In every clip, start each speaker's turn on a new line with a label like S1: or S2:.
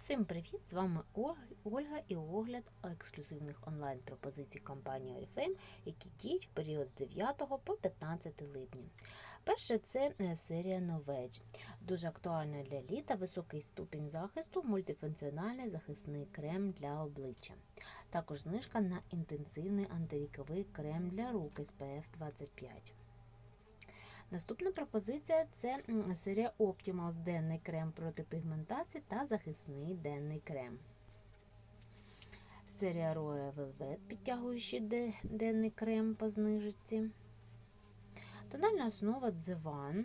S1: Всім привіт! З вами Ольга і огляд ексклюзивних онлайн-пропозицій компанії Oriflame, які діють в період з 9 по 15 липня. Перше це е, серія Novage. Дуже актуальна для літа, високий ступінь захисту, мультифункціональний захисний крем для обличчя. Також знижка на інтенсивний антивіковий крем для рук SPF 25. Наступна пропозиція це серія Optimals денний крем проти пігментації та захисний денний крем. Серія Royal Velvet підтягуючий денний крем по знижці. Тональна основа The One.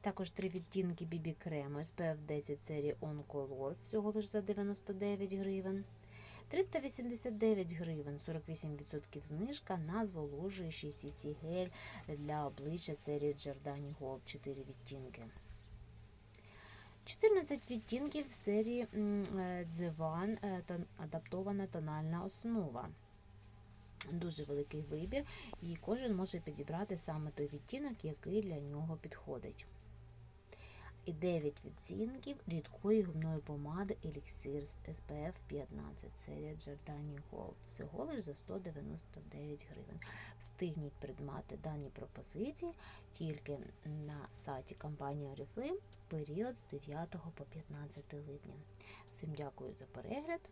S1: Також три відтінки BB крему SPF 10 серії On Color всього лише за 99 гривень. 389 гривень, 48% знижка на зволожуючий CC гель для обличчя серії Giordani Gold 4 відтінки. 14 відтінків серії м, е, адаптована тональна основа. Дуже великий вибір, і кожен може підібрати саме той відтінок, який для нього підходить. І 9 відцінків рідкої губної помади з SPF 15 серія Giordani Gold. Всього лиш за 199 гривень. Встигніть придбати дані пропозиції тільки на сайті компанії Oriflame в період з 9 по 15 липня. Всім дякую за перегляд.